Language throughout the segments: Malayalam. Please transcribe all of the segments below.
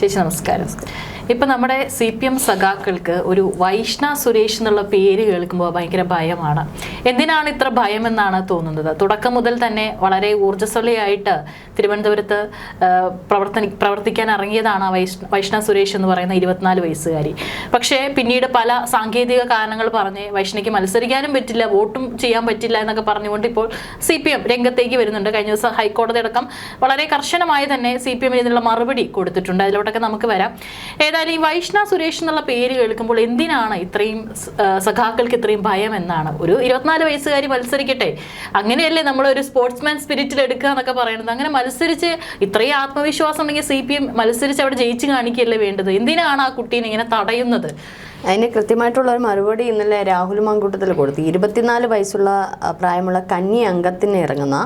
ചേച്ചി നമസ്കാരം. ഇപ്പൊ നമ്മുടെ സി പി എം സഖാക്കൾക്ക് ഒരു വൈഷ്ണ സുരേഷ് എന്നുള്ള പേര് കേൾക്കുമ്പോൾ ഭയങ്കര ഭയമാണ്. എന്തിനാണ് ഇത്ര ഭയമെന്നാണ് തോന്നുന്നത്? തുടക്കം മുതൽ തന്നെ വളരെ ഊർജസ്വലയായിട്ട് തിരുവനന്തപുരത്ത് പ്രവർത്തന പ്രവർത്തിക്കാൻ ഇറങ്ങിയതാണ് വൈഷ്ണ സുരേഷ് എന്ന് പറയുന്ന ഇരുപത്തിനാല് വയസ്സുകാരി. പക്ഷേ പിന്നീട് പല സാങ്കേതിക കാരണങ്ങൾ പറഞ്ഞ് വൈഷ്ണയ്ക്ക് മത്സരിക്കാനും പറ്റില്ല വോട്ടും ചെയ്യാൻ പറ്റില്ല എന്നൊക്കെ പറഞ്ഞുകൊണ്ട് ഇപ്പോൾ സി പി എം രംഗത്തേക്ക് വരുന്നുണ്ട്. കഴിഞ്ഞ ദിവസം ഹൈക്കോടതി അടക്കം വളരെ കർശനമായി തന്നെ സി പി എമ്മിന് ഇതിനുള്ള മറുപടി കൊടുത്തിട്ടുണ്ട്. അതിലോട്ടൊക്കെ നമുക്ക് വരാം. ഏതായാലും ഈ വൈഷ്ണ സുരേഷ് എന്നുള്ള പേര് കേൾക്കുമ്പോൾ എന്തിനാണ് ഇത്രയും സഖാക്കൾക്ക് ഇത്രയും ഭയം എന്നാണ്. ഒരു ഇരുപത്തിനാല് വയസ്സുകാരി മത്സരിക്കട്ടെ. അങ്ങനെയല്ലേ നമ്മൾ ഒരു സ്പോർട്സ്മാൻ സ്പിരിറ്റിൽ എടുക്കുക എന്നൊക്കെ പറയുന്നത്. അങ്ങനെ മത്സരിച്ച് ഇത്രയും ആത്മവിശ്വാസം ഉണ്ടെങ്കിൽ സി പി എം മത്സരിച്ച് അവിടെ ജയിച്ച് കാണിക്കുകയല്ലേ വേണ്ടത്? എന്തിനാണ് ആ കുട്ടീനെ ഇങ്ങനെ തടയുന്നത്? അതിന് കൃത്യമായിട്ടുള്ള ഒരു മറുപടി ഇന്നലെ രാഹുൽ മാങ്കൂട്ടത്തിൽ കൊടുത്തു. ഇരുപത്തിനാല് വയസ്സുള്ള പ്രായമുള്ള കന്നി അംഗത്തിന് ഇറങ്ങുന്ന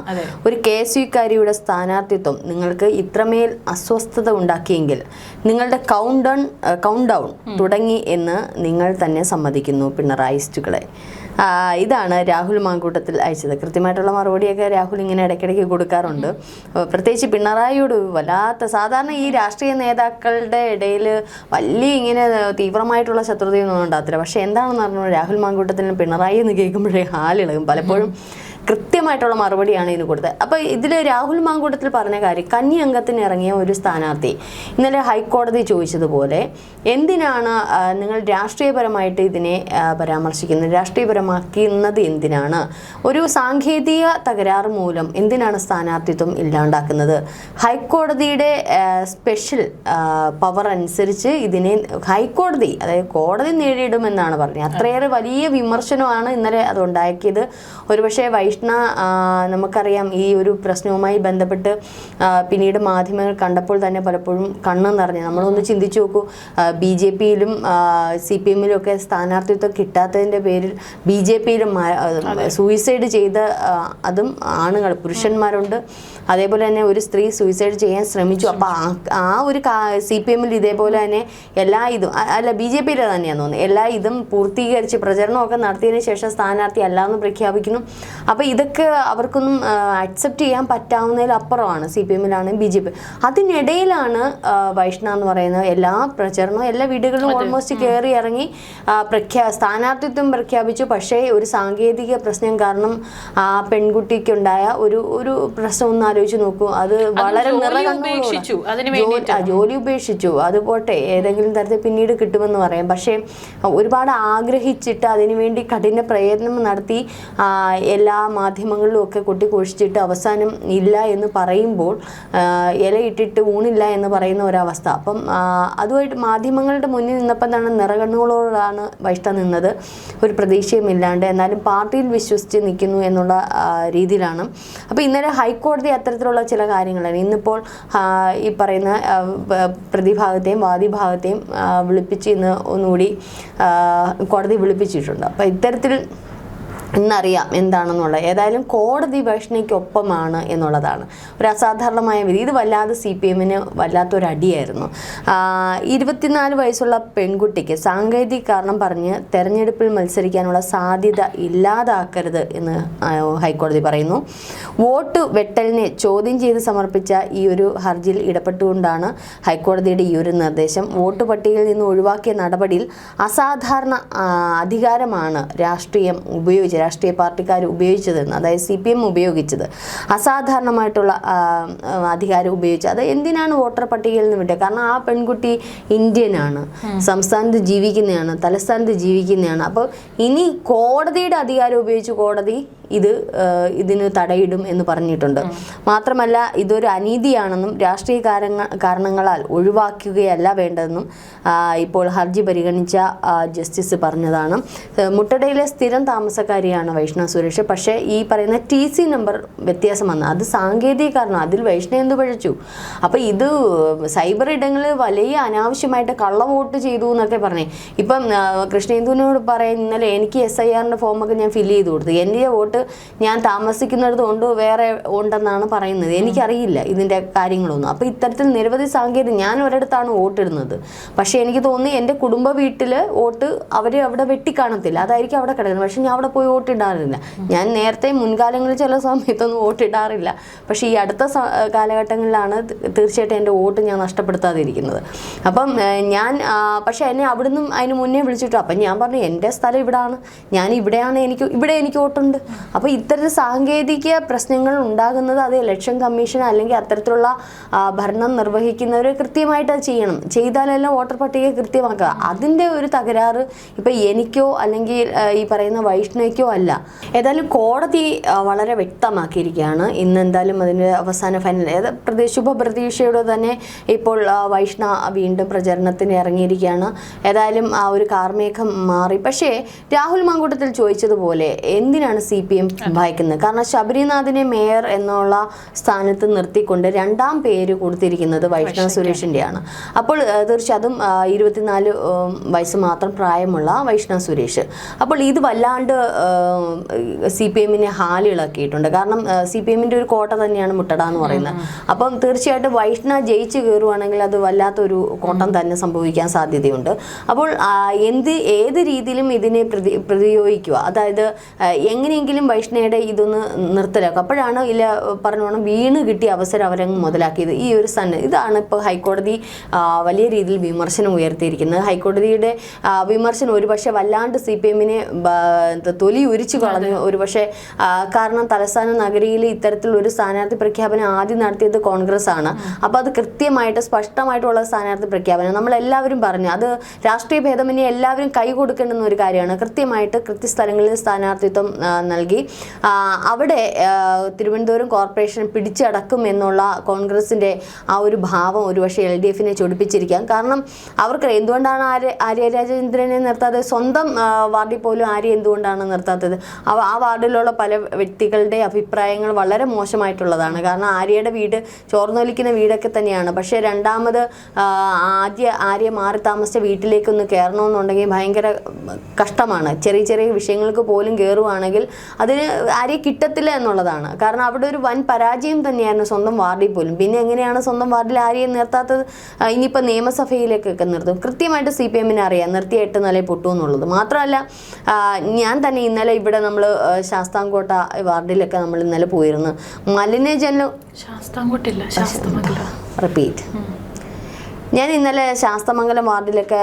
ഒരു കെ എസ് യുക്കാരിയുടെ സ്ഥാനാർത്ഥിത്വം നിങ്ങൾക്ക് ഇത്രമേൽ അസ്വസ്ഥത ഉണ്ടാക്കിയെങ്കിൽ നിങ്ങളുടെ കൗണ്ട് ഡൗൺ കൗണ്ട് ഡൗൺ തുടങ്ങി എന്ന് നിങ്ങൾ തന്നെ സമ്മതിക്കുന്നു പിണറായിസ്റ്റുകളെ ഇതാണ് രാഹുൽ മാങ്കൂട്ടത്തിൽ അയച്ചത്. കൃത്യമായിട്ടുള്ള മറുപടിയൊക്കെ രാഹുൽ ഇങ്ങനെ ഇടയ്ക്കിടയ്ക്ക് കൊടുക്കാറുണ്ട്. പ്രത്യേകിച്ച് പിണറായിയോട് വല്ലാത്ത സാധാരണ ഈ രാഷ്ട്രീയ നേതാക്കളുടെ ഇടയിൽ വലിയ ഇങ്ങനെ തീവ്രമായിട്ടുള്ള ശത്രുതയൊന്നും ഉണ്ടാകത്തില്ല. പക്ഷെ എന്താണെന്ന് പറഞ്ഞു രാഹുൽ മാങ്കൂട്ടത്തിന് പിണറായി എന്ന് കേൾക്കുമ്പോഴേ ഹാലിളകും. പലപ്പോഴും കൃത്യമായിട്ടുള്ള മറുപടിയാണ് ഇതിന് കൊടുത്തത്. അപ്പോൾ ഇതിൽ രാഹുൽ മാങ്കൂട്ടത്തിൽ പറഞ്ഞ കാര്യം കന്നി അംഗത്തിന് ഇറങ്ങിയ ഒരു സ്ഥാനാർത്ഥി ഇന്നലെ ഹൈക്കോടതി ചോദിച്ചതുപോലെ എന്തിനാണ് നിങ്ങൾ രാഷ്ട്രീയപരമായിട്ട് ഇതിനെ പരാമർശിക്കുന്നത്? രാഷ്ട്രീയപരമാക്കുന്നത് എന്തിനാണ്? ഒരു സാങ്കേതിക തകരാറ് മൂലം എന്തിനാണ് സ്ഥാനാർത്ഥിത്വം ഇല്ലാണ്ടാക്കുന്നത്? ഹൈക്കോടതിയുടെ സ്പെഷ്യൽ പവർ അനുസരിച്ച് ഇതിനെ ഹൈക്കോടതി അതായത് കോടതി നേടിയിടുമെന്നാണ് പറഞ്ഞത്. അത്രയേറെ വലിയ വിമർശനമാണ് ഇന്നലെ അത് ഉണ്ടാക്കിയത്. ഒരുപക്ഷെ വൈഷ്ണ ആ, നമുക്കറിയാം ഈ ഒരു പ്രശ്നവുമായി ബന്ധപ്പെട്ട് പിന്നീട് മാധ്യമങ്ങൾ കണ്ടപ്പോൾ തന്നെ പലപ്പോഴും കണ്ണ് നിറഞ്ഞു. നമ്മളൊന്ന് ചിന്തിച്ചു നോക്കൂ ബി ജെ പിയിലും സി പി എമ്മിലും ഒക്കെ സ്ഥാനാർത്ഥിത്വം കിട്ടാത്തതിന്റെ പേരിൽ ബി ജെ പിയിലും സൂയിസൈഡ് ചെയ്ത അതും ആണുങ്ങൾ പുരുഷന്മാരുണ്ട്. അതേപോലെ തന്നെ ഒരു സ്ത്രീ സൂയിസൈഡ് ചെയ്യാൻ ശ്രമിച്ചു. അപ്പോൾ ആ ഒരു സി പി എമ്മിൽ ഇതേപോലെ തന്നെ എല്ലാ ഇതും അല്ല ബി ജെ പിയിലെ തന്നെയാണ് തോന്നുന്നത് എല്ലാ ഇതും പൂർത്തീകരിച്ച് പ്രചരണമൊക്കെ നടത്തിയതിന് ശേഷം സ്ഥാനാർത്ഥി അല്ലാന്ന് പ്രഖ്യാപിക്കുന്നു. അപ്പോൾ ഇതൊക്കെ അവർക്കൊന്നും അക്സെപ്റ്റ് ചെയ്യാൻ പറ്റാവുന്നതിലപ്പുറമാണ് സി പി എമ്മിലാണ് ബി ജെ പി അതിനിടയിലാണ് വൈഷ്ണ എന്ന് പറയുന്നത് എല്ലാ പ്രചരണവും എല്ലാ വീടുകളിലും ഓൾമോസ്റ്റ് കയറി ഇറങ്ങി പ്രഖ്യാ സ്ഥാനാർത്ഥിത്വം പ്രഖ്യാപിച്ചു. പക്ഷേ ഒരു സാങ്കേതിക പ്രശ്നം കാരണം ആ പെൺകുട്ടിക്കുണ്ടായ ഒരു ഒരു പ്രശ്നം ഒന്ന് ആലോചിച്ച് നോക്കൂ. അത് വളരെ ഉപേക്ഷിച്ചു. ജോലി- ഉപേക്ഷിച്ചു. അത് പോട്ടെ ഏതെങ്കിലും തരത്തിൽ പിന്നീട് കിട്ടുമെന്ന് പറയാം. പക്ഷേ ഒരുപാട് ആഗ്രഹിച്ചിട്ട് അതിനുവേണ്ടി കഠിന പ്രയത്നം നടത്തി എല്ലാ മാധ്യമങ്ങളിലും ഒക്കെ കൊട്ടിഘോഷിച്ചിട്ട് അവസാനം ഇല്ല എന്ന് പറയുമ്പോൾ ഇലയിട്ടിട്ട് ഊണില്ല എന്ന് പറയുന്ന ഒരവസ്ഥ. അപ്പം അതുമായിട്ട് മാധ്യമങ്ങളുടെ മുന്നിൽ നിന്നപ്പം തന്നെ നിറകണ്ണുകളോടാണ് വൈഷ്ഠ നിന്നത്. ഒരു പ്രതീക്ഷയും ഇല്ലാണ്ട്. എന്നാലും പാർട്ടിയിൽ വിശ്വസിച്ച് നിൽക്കുന്നു എന്നുള്ള രീതിയിലാണ്. അപ്പോൾ ഇന്നലെ ഹൈക്കോടതി അത്തരത്തിലുള്ള ചില കാര്യങ്ങളാണ്. ഇന്നിപ്പോൾ ഈ പറയുന്ന പ്രതിഭാഗത്തെയും വാദിഭാഗത്തെയും വിളിപ്പിച്ച് ഇന്ന് ഒന്നുകൂടി കോടതി വിളിപ്പിച്ചിട്ടുണ്ട്. അപ്പോൾ ഇത്തരത്തിൽ ഇന്നറിയാം എന്താണെന്നുള്ളത്. ഏതായാലും കോടതി ഭീഷണിക്കൊപ്പമാണ് എന്നുള്ളതാണ്. ഒരു അസാധാരണമായ വിധി. ഇത് വല്ലാതെ സി പി എമ്മിന് വല്ലാത്തൊരു അടിയായിരുന്നു ഇരുപത്തിനാല് വയസ്സുള്ള പെൺകുട്ടിക്ക് സാങ്കേതിക കാരണം പറഞ്ഞ് തെരഞ്ഞെടുപ്പിൽ മത്സരിക്കാനുള്ള സാധ്യത ഇല്ലാതാക്കരുത് എന്ന് ഹൈക്കോടതി പറയുന്നു. വോട്ട് വെട്ടലിനെ ചോദ്യം ചെയ്ത് സമർപ്പിച്ച ഈ ഒരു ഹർജിയിൽ ഇടപെട്ടുകൊണ്ടാണ് ഹൈക്കോടതിയുടെ ഈ ഒരു നിർദ്ദേശം. വോട്ട് പട്ടികയിൽ നിന്ന് ഒഴിവാക്കിയ നടപടിയിൽ അസാധാരണ അധികാരമാണ് രാഷ്ട്രീയം ഉപയോഗിച്ചത്. രാഷ്ട്രീയ പാർട്ടിക്കാർ ഉപയോഗിച്ചതെന്ന് അതായത് സി പി എം ഉപയോഗിച്ചത്. അസാധാരണമായിട്ടുള്ള അധികാരം ഉപയോഗിച്ചത് അത് എന്തിനാണ് വോട്ടർ പട്ടികയിൽ നിന്ന് വിട്ടത്? കാരണം ആ പെൺകുട്ടി ഇന്ത്യനാണ്. സംസ്ഥാനത്ത് ജീവിക്കുന്നതാണ് തലസ്ഥാനത്ത് ജീവിക്കുന്നതാണ്. അപ്പോൾ ഇനി കോടതിയുടെ അധികാരം ഉപയോഗിച്ച് കോടതി ഇത് ഇതിന് തടയിടും എന്ന് പറഞ്ഞിട്ടുണ്ട്. മാത്രമല്ല ഇതൊരു അനീതിയാണെന്നും രാഷ്ട്രീയ കാരണ കാരണങ്ങളാൽ ഒഴിവാക്കുകയല്ല വേണ്ടതെന്നും ഇപ്പോൾ ഹർജി പരിഗണിച്ച ജസ്റ്റിസ് പറഞ്ഞതാണ്. മുട്ടടയിലെ സ്ഥിരം താമസക്കാരിയാണ് വൈഷ്ണവ സുരേഷ്. പക്ഷേ ഈ പറയുന്ന ടി സി നമ്പർ വ്യത്യാസം വന്നു അത് സാങ്കേതിക കാരണം അതിൽ വൈഷ്ണവ് എന്ത് പഴിച്ചു? അപ്പോൾ ഇത് സൈബർ ഇടങ്ങളിൽ വലിയ അനാവശ്യമായിട്ട് കള്ള വോട്ട് ചെയ്തു എന്നൊക്കെ പറഞ്ഞേ. ഇപ്പം കൃഷ്ണേന്ദുവിനോട് പറയാൻ ഇന്നലെ എനിക്ക് എസ് ഐ ആറിന്റെ ഫോമൊക്കെ ഞാൻ ഫില്ല് ചെയ്ത് കൊടുത്തു. എന്റെ വോട്ട് വോട്ട് ഞാൻ താമസിക്കുന്നിടത്ത് കൊണ്ട് വേറെ ഉണ്ടെന്നാണ് പറയുന്നത്. എനിക്കറിയില്ല ഇതിന്റെ കാര്യങ്ങളൊന്നും. അപ്പോൾ ഇത്തരത്തിൽ നിരവധി സാങ്കേതിക ഞാൻ ഒരിടത്താണ് വോട്ടിടുന്നത്. പക്ഷേ എനിക്ക് തോന്നി എന്റെ കുടുംബ വീട്ടിൽ വോട്ട് അവർ അവിടെ വെട്ടിക്കാണത്തില്ല. അതായിരിക്കും അവിടെ കിടക്കുന്നത്. പക്ഷേ ഞാൻ അവിടെ പോയി വോട്ടിടാറില്ല. ഞാൻ നേരത്തെ മുൻകാലങ്ങളിൽ ചില സമയത്തൊന്നും വോട്ടിടാറില്ല. പക്ഷേ ഈ അടുത്ത കാലഘട്ടങ്ങളിലാണ് തീർച്ചയായിട്ടും എന്റെ വോട്ട് ഞാൻ നഷ്ടപ്പെടുത്താതിരിക്കുന്നത്. അപ്പം ഞാൻ പക്ഷേ എന്നെ അവിടുന്ന് അതിന് മുന്നേ വിളിച്ചിട്ടു. അപ്പം ഞാൻ പറഞ്ഞു എന്റെ സ്ഥലം ഇവിടാണ്. ഞാൻ ഇവിടെയാണ് എനിക്ക് ഇവിടെ എനിക്ക് വോട്ടുണ്ട്. അപ്പോൾ ഇത്തരത്തിൽ സാങ്കേതിക പ്രശ്നങ്ങൾ ഉണ്ടാകുന്നത് അത് ഇലക്ഷൻ കമ്മീഷൻ അല്ലെങ്കിൽ അത്തരത്തിലുള്ള ഭരണം നിർവഹിക്കുന്നവർ കൃത്യമായിട്ട് അത് ചെയ്യണം. ചെയ്താലെല്ലാം വോട്ടർ പട്ടിക കൃത്യമാക്കുക. അതിന്റെ ഒരു തകരാറ് ഇപ്പം എനിക്കോ അല്ലെങ്കിൽ ഈ പറയുന്ന വൈഷ്ണവയ്ക്കോ അല്ല. ഏതായാലും കോടതി വളരെ വ്യക്തമാക്കിയിരിക്കുകയാണ്. ഇന്ന് എന്തായാലും അതിന്റെ അവസാന ഫൈനൽ ഏത് പ്രതി ശുഭപ്രതീക്ഷയോടെ തന്നെ ഇപ്പോൾ വൈഷ്ണ വീണ്ടും പ്രചരണത്തിന് ഇറങ്ങിയിരിക്കുകയാണ്. ഏതായാലും ആ ഒരു കാർമേഘം മാറി. പക്ഷേ രാഹുൽ മാങ്കൂട്ടത്തിൽ ചോദിച്ചതുപോലെ എന്തിനാണ് സി പി എം വായിക്കുന്നത്. കാരണം ശബരിനാഥിനെ മേയർ എന്നുള്ള സ്ഥാനത്ത് നിർത്തിക്കൊണ്ട് രണ്ടാം പേര് കൊടുത്തിരിക്കുന്നത് വൈഷ്ണവ് സുരേഷിന്റെയാണ് അപ്പോൾ തീർച്ചയായും അതും ഇരുപത്തിനാല് വയസ്സ് മാത്രം പ്രായമുള്ള വൈഷ്ണവ് സുരേഷ്. അപ്പോൾ ഇത് വല്ലാണ്ട് സി പി എമ്മിനെ ഹാലിളക്കിയിട്ടുണ്ട് കാരണം സി പി എമ്മിന്റെ ഒരു കോട്ട തന്നെയാണ് മുട്ടട എന്ന് പറയുന്നത്. അപ്പം തീർച്ചയായിട്ടും വൈഷ്ണവ് ജയിച്ച് കയറുവാണെങ്കിൽ അത് വല്ലാത്തൊരു കോട്ടം തന്നെ സംഭവിക്കാൻ സാധ്യതയുണ്ട്. അപ്പോൾ എന്ത് ഏത് രീതിയിലും ഇതിനെ പ്രതി പ്രതിയോഗിക്കുക. അതായത് ആ, എങ്ങനെയെങ്കിലും വൈഷ്ണയുടെ ഇതൊന്ന് നിർത്തലാക്കും. അപ്പോഴാണ് ഇല്ല പറഞ്ഞോണം വീണ് കിട്ടിയ അവസരം അവരങ്ങ് മുതലാക്കിയത്. ഈ ഒരു സന്ന ഇതാണ് ഇപ്പോൾ ഹൈക്കോടതി വലിയ രീതിയിൽ വിമർശനം ഉയർത്തിയിരിക്കുന്നത്. ഹൈക്കോടതിയുടെ വിമർശനം ഒരുപക്ഷെ വല്ലാണ്ട് സി പി എമ്മിനെ തൊലി ഉരിച്ചു കളഞ്ഞു. ഒരുപക്ഷെ കാരണം തലസ്ഥാന നഗരിയിൽ ഇത്തരത്തിൽ ഒരു സ്ഥാനാർത്ഥി പ്രഖ്യാപനം ആദ്യം നടത്തിയത് കോൺഗ്രസ് ആണ് അപ്പോൾ അത് കൃത്യമായിട്ട് സ്പഷ്ടമായിട്ടുള്ള സ്ഥാനാർത്ഥി പ്രഖ്യാപനം. നമ്മളെല്ലാവരും പറഞ്ഞു. അത് രാഷ്ട്രീയ ഭേദമന്യേ എല്ലാവരും കൈ കൊടുക്കേണ്ടുന്ന ഒരു കാര്യമാണ്. കൃത്യമായിട്ട് കൃത്യസ്ഥലങ്ങളിൽ സ്ഥാനാർത്ഥിത്വം ആ, നൽകി. അവിടെ തിരുവനന്തപുരം കോർപ്പറേഷൻ പിടിച്ചടക്കും എന്നുള്ള കോൺഗ്രസിന്റെ ആ ഒരു ഭാവം ഒരുപക്ഷെ എൽ ഡി എഫിനെ ചൊടിപ്പിച്ചിരിക്കാം. കാരണം അവർക്ക് എന്തുകൊണ്ടാണ് ആര്യ ആര്യ രാജേന്ദ്രനെ നിർത്താതെ സ്വന്തം വാർഡിൽ പോലും ആര്യ എന്തുകൊണ്ടാണ് നിർത്താത്തത്? ആ വാർഡിലുള്ള പല വ്യക്തികളുടെ അഭിപ്രായങ്ങൾ വളരെ മോശമായിട്ടുള്ളതാണ്. കാരണം ആര്യയുടെ വീട് ചോർന്നൊലിക്കുന്ന വീടൊക്കെ തന്നെയാണ്. പക്ഷേ രണ്ടാമത് ആദ്യ ആര്യ മാറി താമസിച്ച വീട്ടിലേക്കൊന്ന് കയറണമെന്നുണ്ടെങ്കിൽ ഭയങ്കര കഷ്ടമാണ്. ചെറിയ ചെറിയ വിഷയങ്ങൾക്ക് പോലും കയറുവാണെങ്കിൽ അതിന് ആരെയും കിട്ടത്തില്ല എന്നുള്ളതാണ്. കാരണം അവിടെ ഒരു വൻ പരാജയം തന്നെയായിരുന്നു സ്വന്തം വാർഡിൽ പോലും. പിന്നെ എങ്ങനെയാണ് സ്വന്തം വാർഡിൽ ആരെയും നിർത്താത്തത്? ഇനിയിപ്പോൾ നിയമസഭയിലേക്കൊക്കെ നിർത്തും. കൃത്യമായിട്ട് സി പി എമ്മിനെ അറിയാം. നിർത്തിയ എട്ട് നില പൊട്ടു എന്നുള്ളത്. മാത്രമല്ല ഞാൻ തന്നെ ഇന്നലെ ഇവിടെ നമ്മൾ ശാസ്താംകോട്ട വാർഡിലൊക്കെ നമ്മൾ ഇന്നലെ പോയിരുന്നു. മലിനജലം ശാസ്താംകോട്ടില്ല റിപ്പീറ്റ്. ഞാൻ ഇന്നലെ ശാസ്തമംഗലം വാർഡിലൊക്കെ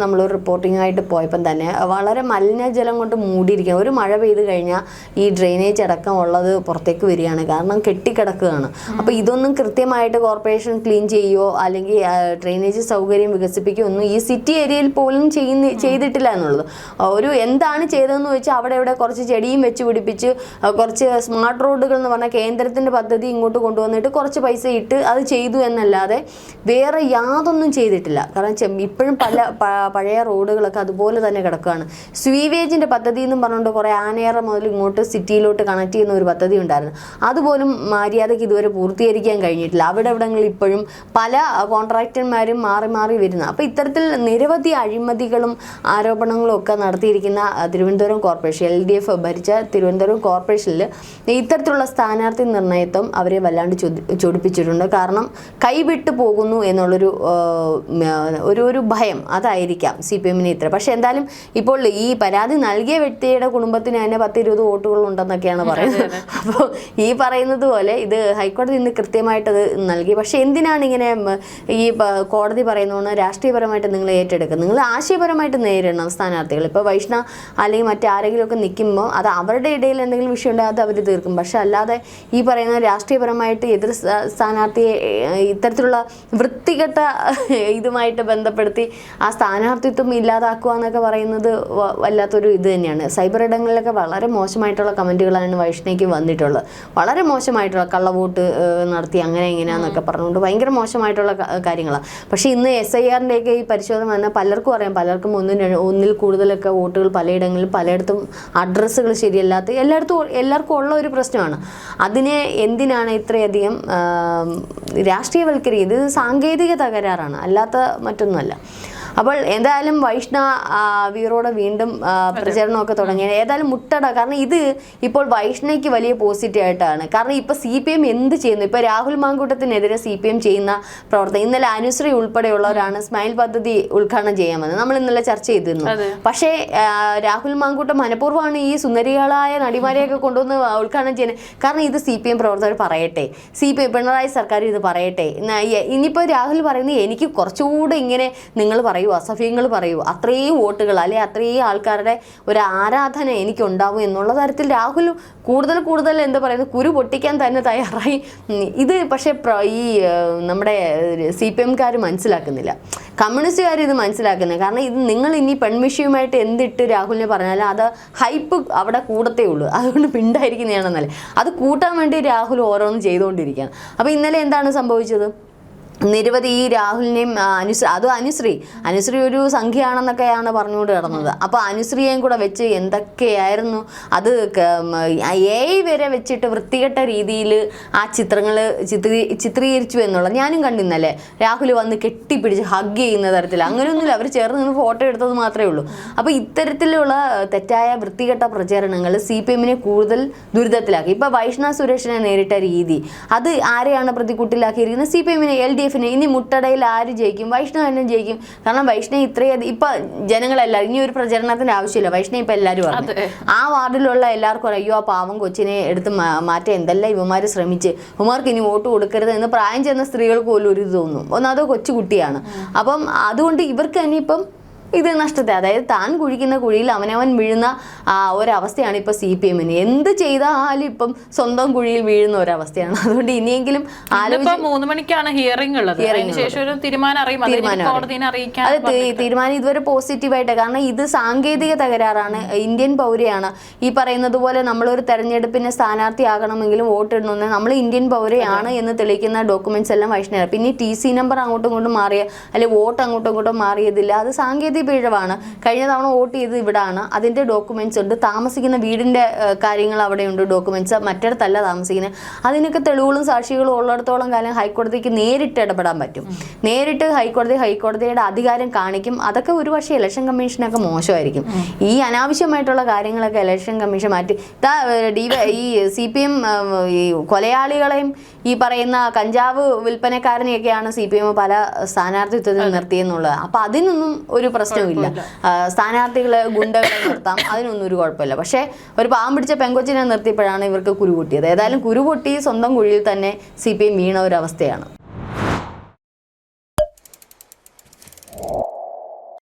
നമ്മൾ റിപ്പോർട്ടിംഗ് ആയിട്ട് പോയപ്പം തന്നെ വളരെ മലിനജലം കൊണ്ട് മൂടിയിരിക്കുകയാണ്. ഒരു മഴ പെയ്ത് കഴിഞ്ഞാൽ ഈ ഡ്രെയിനേജ് അടക്കം ഉള്ളത് പുറത്തേക്ക് വരികയാണ്. കാരണം കെട്ടിക്കിടക്കുകയാണ്. അപ്പോൾ ഇതൊന്നും കൃത്യമായിട്ട് കോർപ്പറേഷൻ ക്ലീൻ ചെയ്യുകയോ അല്ലെങ്കിൽ ഡ്രെയിനേജ് സൗകര്യം വികസിപ്പിക്കുകയോ ഒന്നും ഈ സിറ്റി ഏരിയയിൽ പോലും ചെയ്യുന്ന ചെയ്തിട്ടില്ല എന്നുള്ളത്. ഒരു എന്താണ് ചെയ്തതെന്ന് വെച്ചാൽ അവിടെ ഇവിടെ കുറച്ച് ചെടിയും വെച്ച് പിടിപ്പിച്ച് കുറച്ച് സ്മാർട്ട് റോഡുകൾ എന്ന് പറഞ്ഞാൽ കേന്ദ്രത്തിന്റെ പദ്ധതി ഇങ്ങോട്ട് കൊണ്ടുവന്നിട്ട് കുറച്ച് പൈസ ഇട്ട് അത് ചെയ്തു എന്നല്ലാതെ വേറെ യാതൊന്നും ചെയ്തിട്ടില്ല. കാരണം ഇപ്പോഴും പല പഴയ റോഡുകളൊക്കെ അതുപോലെ തന്നെ കിടക്കുകയാണ്. സ്വീവേജിന്റെ പദ്ധതി എന്നും പറഞ്ഞുകൊണ്ട് കുറേ ആനയറ മുതൽ ഇങ്ങോട്ട് സിറ്റിയിലോട്ട് കണക്ട് ചെയ്യുന്ന ഒരു പദ്ധതി ഉണ്ടായിരുന്നു. അതുപോലും മര്യാദയ്ക്ക് ഇതുവരെ പൂർത്തീകരിക്കാൻ കഴിഞ്ഞിട്ടില്ല. അവിടെ ഇവിടങ്ങളിൽ ഇപ്പോഴും പല കോൺട്രാക്ടർമാരും മാറി മാറി വരുന്ന. അപ്പോൾ ഇത്തരത്തിൽ നിരവധി അഴിമതികളും ആരോപണങ്ങളും ഒക്കെ നടത്തിയിരിക്കുന്ന Thiruvananthapuram corporation L D F ഭരിച്ച തിരുവനന്തപുരം കോർപ്പറേഷനിൽ ഇത്തരത്തിലുള്ള സ്ഥാനാർത്ഥി നിർണയത്വം അവരെ വല്ലാണ്ട് ചൊടിപ്പിച്ചിട്ടുണ്ട്. കാരണം കൈവിട്ടു പോകുന്നു എന്നുള്ളൊരു ഒരു ഒരു ഭയം അതായിരിക്കാം സി പി എമ്മിന് ഇത്ര. പക്ഷെ എന്തായാലും ഇപ്പോൾ ഈ പരാതി നൽകിയ വ്യക്തിയുടെ കുടുംബത്തിന് തന്നെ പത്ത് ഇരുപത് വോട്ടുകൾ ഉണ്ടെന്നൊക്കെയാണ് പറയുന്നത്. അപ്പോൾ ഈ പറയുന്നത് പോലെ ഇത് ഹൈക്കോടതി ഇന്ന് കൃത്യമായിട്ടത് നൽകി. പക്ഷെ എന്തിനാണ് ഇങ്ങനെ ഈ കോടതി പറയുന്നതാണ് രാഷ്ട്രീയപരമായിട്ട് നിങ്ങൾ ഏറ്റെടുക്കുക നിങ്ങൾ ആശയപരമായിട്ട് നേരിടണം സ്ഥാനാർത്ഥികൾ. ഇപ്പോൾ വൈഷ്ണ അല്ലെങ്കിൽ മറ്റാരെങ്കിലും ഒക്കെ നിൽക്കുമ്പോൾ അത് അവരുടെ ഇടയിൽ എന്തെങ്കിലും വിഷയം ഉണ്ടെങ്കിൽ അത് അവർ തീർക്കും. പക്ഷെ അല്ലാതെ ഈ പറയുന്ന രാഷ്ട്രീയപരമായിട്ട് എതിർ സ്ഥാ- സ്ഥാനാർത്ഥിയെ ഇത്തരത്തിലുള്ള വൃത്തികെട്ട ഇതുമായിട്ട് ബന്ധപ്പെടുത്തി ആ സ്ഥാനാർത്ഥിത്വം ഇല്ലാതാക്കുക എന്നൊക്കെ പറയുന്നത് വല്ലാത്തൊരു ഇത് തന്നെയാണ്. സൈബർ ഇടങ്ങളിലൊക്കെ വളരെ മോശമായിട്ടുള്ള കമന്റുകളാണ് വൈഷ്ണയ്ക്ക് വന്നിട്ടുള്ളത്. വളരെ മോശമായിട്ടുള്ള കള്ളവോട്ട് വോട്ട് നടത്തി അങ്ങനെ ഇങ്ങനെയാന്നൊക്കെ പറഞ്ഞുകൊണ്ട് ഭയങ്കര മോശമായിട്ടുള്ള കാര്യങ്ങളാണ് പക്ഷേ ഇന്ന് എസ് ഐ ആറിന്റെയൊക്കെ ഈ പരിശോധന വന്നാൽ പലർക്കും അറിയാം. പലർക്കും ഒന്നും ഒന്നിൽ കൂടുതലൊക്കെ വോട്ടുകൾ പലയിടങ്ങളിലും പലയിടത്തും അഡ്രസ്സുകൾ ശരിയല്ലാത്ത എല്ലായിടത്തും എല്ലാവർക്കും ഉള്ള ഒരു പ്രശ്നമാണ്. അതിനെ എന്തിനാണ് ഇത്രയധികം രാഷ്ട്രീയവൽക്കരി ഇത് സാങ്കേതിക തകരാറാണ് അല്ലാത്ത മറ്റൊന്നുമല്ല. അപ്പോൾ എന്തായാലും വൈഷ്ണവീറോടെ വീണ്ടും പ്രചരണം പ്രചരണമൊക്കെ തുടങ്ങിയത്. ഏതായാലും മുട്ടട. കാരണം ഇത് ഇപ്പോൾ വൈഷ്ണയ്ക്ക് വലിയ പോസിറ്റീവ് ആയിട്ടാണ്. കാരണം ഇപ്പൊ സി പി എം എന്ത് ചെയ്യുന്നു? ഇപ്പൊ രാഹുൽ മാങ്കൂട്ടത്തിനെതിരെ സി പി എം ചെയ്യുന്ന പ്രവർത്തനം ഇന്നലെ അനുശ്രീ ഉൾപ്പെടെയുള്ളവരാണ് സ്മൈൽ പദ്ധതി ഉദ്ഘാടനം ചെയ്യാൻ വന്നത്. നമ്മൾ ഇന്നലെ ചർച്ച ചെയ്തിരുന്നു. പക്ഷേ രാഹുൽ മാങ്കൂട്ടം മനഃപൂർവമാണ് ഈ സുന്ദരികളായ നടിമാരെയൊക്കെ കൊണ്ടുവന്ന് ഉദ്ഘാടനം ചെയ്യുന്നത്. കാരണം ഇത് സി പി എം പ്രവർത്തകർ പറയട്ടെ. സി പി എം പിണറായി സർക്കാർ ഇത് പറയട്ടെ. ഇനിയിപ്പോ ഇനിയിപ്പോൾ രാഹുൽ പറയുന്നത് എനിക്ക് കുറച്ചുകൂടെ ഇങ്ങനെ നിങ്ങൾ പറയൂ. അസഫ്യങ്ങൾ പറയൂ അത്രയും വോട്ടുകൾ അല്ലെ അത്രയും ആൾക്കാരുടെ ഒരു ആരാധന എനിക്കുണ്ടാവും എന്നുള്ള തരത്തിൽ രാഹുൽ കൂടുതൽ കൂടുതൽ എന്താ പറയുന്നത് കുരു പൊട്ടിക്കാൻ തന്നെ തയ്യാറായി. ഇത് പക്ഷേ ഈ നമ്മുടെ സി പി എംകാർ മനസ്സിലാക്കുന്നില്ല. കമ്മ്യൂണിസ്റ്റുകാർ ഇത് മനസ്സിലാക്കുന്നത് കാരണം ഇത് നിങ്ങൾ ഇനി പെൺമിഷിയുമായിട്ട് എന്തിട്ട് രാഹുലിനെ പറഞ്ഞാലും അത് ഹൈപ്പ് അവിടെ കൂടത്തേ ഉള്ളൂ. അതുകൊണ്ട് പിണ്ടായിരിക്കുന്നതാണ് നല്ലത് അത് കൂട്ടാൻ വേണ്ടി രാഹുൽ ഓരോന്നും ചെയ്തുകൊണ്ടിരിക്കുകയാണ്. അപ്പോൾ ഇന്നലെ എന്താണ് സംഭവിച്ചത്? നിരവധി ഈ രാഹുലിനെയും അനുശ്രീ അതും അനുശ്രീ അനുശ്രീ ഒരു സംഖ്യയാണെന്നൊക്കെയാണ് പറഞ്ഞുകൊണ്ട് കിടന്നത്. അപ്പോൾ അനുശ്രീയെയും കൂടെ വെച്ച് എന്തൊക്കെയായിരുന്നു? അത് എ വരെ വെച്ചിട്ട് വൃത്തികെട്ട രീതിയിൽ ആ ചിത്രങ്ങൾ ചിത്രീ ചിത്രീകരിച്ചു എന്നുള്ള ഞാനും കണ്ടിന്നല്ലേ? രാഹുൽ വന്ന് കെട്ടിപ്പിടിച്ച് ഹഗ് ചെയ്യുന്ന തരത്തിൽ അങ്ങനെയൊന്നുമില്ല. അവർ ചേർന്ന് നിന്ന് ഫോട്ടോ എടുത്തത് മാത്രമേ ഉള്ളൂ. അപ്പോൾ ഇത്തരത്തിലുള്ള തെറ്റായ വൃത്തികെട്ട പ്രചരണങ്ങൾ സി പി എമ്മിനെ കൂടുതൽ ദുരിതത്തിലാക്കി. ഇപ്പോൾ വൈഷ്ണവ് സുരേഷിനെ നേരിട്ട രീതി. അത് ആരെയാണ് പ്രതികൂട്ടിലാക്കിയിരിക്കുന്നത്? സി പി എമ്മിനെ എൽ ഡി എഫിനെ ഇനി മുട്ടടയിൽ ആര് ജയിക്കും? വൈഷ്ണവ് തന്നെ ജയിക്കും? കാരണം വൈഷ്ണവ് ഇത്രയധികം ഇപ്പൊ ജനങ്ങളെല്ലാവരും ഇനി ഒരു പ്രചരണത്തിന്റെ ആവശ്യമില്ല. വൈഷ്ണവ് ഇപ്പൊ എല്ലാവരും പറഞ്ഞു ആ വാർഡിലുള്ള എല്ലാവർക്കും അയ്യോ ആ പാവം കൊച്ചിനെ എടുത്ത് മാറ്റാൻ എന്തെല്ലാം ഇവന്മാർ ശ്രമിച്ച്. ഇവന്മാർക്ക് ഇനി വോട്ട് കൊടുക്കരുത് എന്ന് പ്രായം ചെന്ന സ്ത്രീകൾക്ക് പോലും ഒരു ഇത് തോന്നും. ഒന്നാമത് കൊച്ചു കുട്ടിയാണ്. അപ്പം അതുകൊണ്ട് ഇവർക്ക് തന്നെ ഇപ്പം ഇത് നഷ്ടത്തെ. അതായത് താൻ കുഴിക്കുന്ന കുഴിയിൽ അവനവൻ വീഴുന്ന ആ, ഒരവസ്ഥയാണ് ഇപ്പൊ സി പി എമ്മിന്. എന്ത് ചെയ്താലും ഇപ്പം സ്വന്തം കുഴിയിൽ വീഴുന്ന ഒരവസ്ഥയാണ്. അതുകൊണ്ട് ഇനിയെങ്കിലും മൂന്ന് മണിക്കാണ് ഹിയറിംഗ് ഉള്ളത്. ഒരു തീരുമാനം അത് തീരുമാനം ഇതുവരെ പോസിറ്റീവായിട്ട് കാരണം ഇത് സാങ്കേതിക തകരാറാണ്. ഇന്ത്യൻ പൗരയാണ്. ഈ പറയുന്നത് പോലെ നമ്മളൊരു തെരഞ്ഞെടുപ്പിന് സ്ഥാനാർത്ഥിയാകണമെങ്കിലും വോട്ടിടണമെന്ന് നമ്മൾ ഇന്ത്യൻ പൗരയാണ് എന്ന് തെളിയിക്കുന്ന ഡോക്യുമെന്റ്സ് എല്ലാം വൈഷ്ണവ പിന്നെ ടി സി നമ്പർ അങ്ങോട്ടും ഇങ്ങോട്ടും മാറിയ അല്ലെങ്കിൽ വോട്ട് അങ്ങോട്ടും ഇങ്ങോട്ടും മാറിയതില്ല. അത് സാങ്കേതിക പിഴവാണ്. കഴിഞ്ഞ തവണ വോട്ട് ചെയ്തത് ഇവിടാണ്. അതിന്റെ ഡോക്യുമെന്റ്സ് ഉണ്ട്. താമസിക്കുന്ന വീടിന്റെ കാര്യങ്ങൾ അവിടെയുണ്ട് ഡോക്യുമെന്റ്സ് മറ്റിടത്തല്ല താമസിക്കുന്നത്. അതിനൊക്കെ തെളിവുകളും സാക്ഷികളും ഉള്ളിടത്തോളം കാലം ഹൈക്കോടതിക്ക് നേരിട്ട് ഇടപെടാൻ പറ്റും. നേരിട്ട് ഹൈക്കോടതി ഹൈക്കോടതിയുടെ അധികാരം കാണിക്കും. അതൊക്കെ ഒരുപക്ഷെ ഇലക്ഷൻ കമ്മീഷനൊക്കെ മോശമായിരിക്കും. ഈ അനാവശ്യമായിട്ടുള്ള കാര്യങ്ങളൊക്കെ ഇലക്ഷൻ കമ്മീഷൻ മാറ്റി. ഈ സി പി എം ഈ കൊലയാളികളെയും ഈ പറയുന്ന കഞ്ചാവ് വിൽപ്പനക്കാരനെയൊക്കെയാണ് സി പി എം പല സ്ഥാനാർത്ഥിത്വത്തിൽ നിർത്തിയെന്നുള്ളത്. അപ്പൊ അതിനൊന്നും ഒരു പ്രശ്നവുമില്ല ഇല്ല സ്ഥാനാർത്ഥികളെ ഗുണ്ടകളെ നിർത്താം. അതിനൊന്നും ഒരു കുഴപ്പമില്ല. പക്ഷേ ഒരു പാവം പിടിച്ച പെങ്കൊച്ചിനെ നിർത്തിയപ്പോഴാണ് ഇവർക്ക് കുരുപൊട്ടിയത് ഏതായാലും കുരുപൊട്ടി സ്വന്തം കുഴിയിൽ തന്നെ സി പി എം വീണ ഒരു അവസ്ഥയാണ്.